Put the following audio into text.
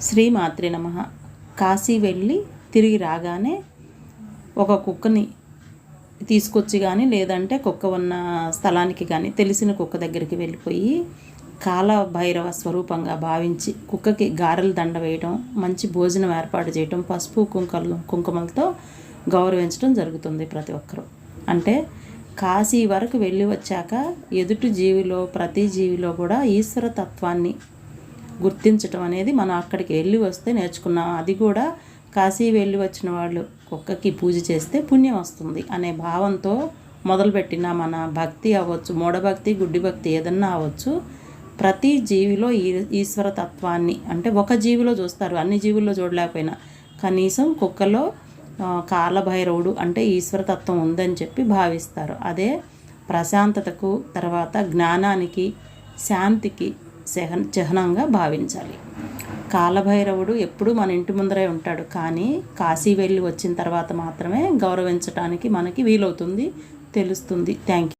శ్రీమాత్రి నమ. కాశీ వెళ్ళి తిరిగి రాగానే ఒక కుక్కని తీసుకొచ్చి కానీ లేదంటే కుక్క ఉన్న స్థలానికి కానీ తెలిసిన కుక్క దగ్గరికి వెళ్ళిపోయి కాల భైరవ స్వరూపంగా భావించి కుక్కకి గారెల దండ వేయడం మంచి భోజనం ఏర్పాటు చేయడం పసుపు కుంకలు కుంకుమలతో గౌరవించడం జరుగుతుంది ప్రతి ఒక్కరూ. అంటే కాశీ వరకు వెళ్ళి వచ్చాక ఎదుటి జీవిలో ప్రతి జీవిలో కూడా ఈశ్వర తత్వాన్ని గుర్తించటం అనేది మనం అక్కడికి వెళ్ళి వస్తే నేర్చుకున్నాం. అది కూడా కాశీ వెళ్ళి వచ్చిన వాళ్ళు కుక్కకి పూజ చేస్తే పుణ్యం వస్తుంది అనే భావంతో మొదలుపెట్టిన మన భక్తి అవ్వచ్చు మూఢభక్తి గుడ్డి భక్తి ఏదన్నా అవ్వచ్చు ప్రతి జీవిలో ఈ ఈశ్వర తత్వాన్ని అంటే ఒక జీవిలో చూస్తారు అన్ని జీవుల్లో చూడలేకపోయినా. కనీసం కుక్కలో కాలభైరవుడు అంటే ఈశ్వరతత్వం ఉందని చెప్పి భావిస్తారు. అదే ప్రశాంతతకు తర్వాత జ్ఞానానికి శాంతికి చిహ్న చిహ్నంగా భావించాలి. కాలభైరవుడు ఎప్పుడూ మన ఇంటి ముందరే ఉంటాడు. కానీ కాశీ వెళ్ళి వచ్చిన తర్వాత మాత్రమే గౌరవించటానికి మనకి వీలవుతుంది తెలుస్తుంది. Thank you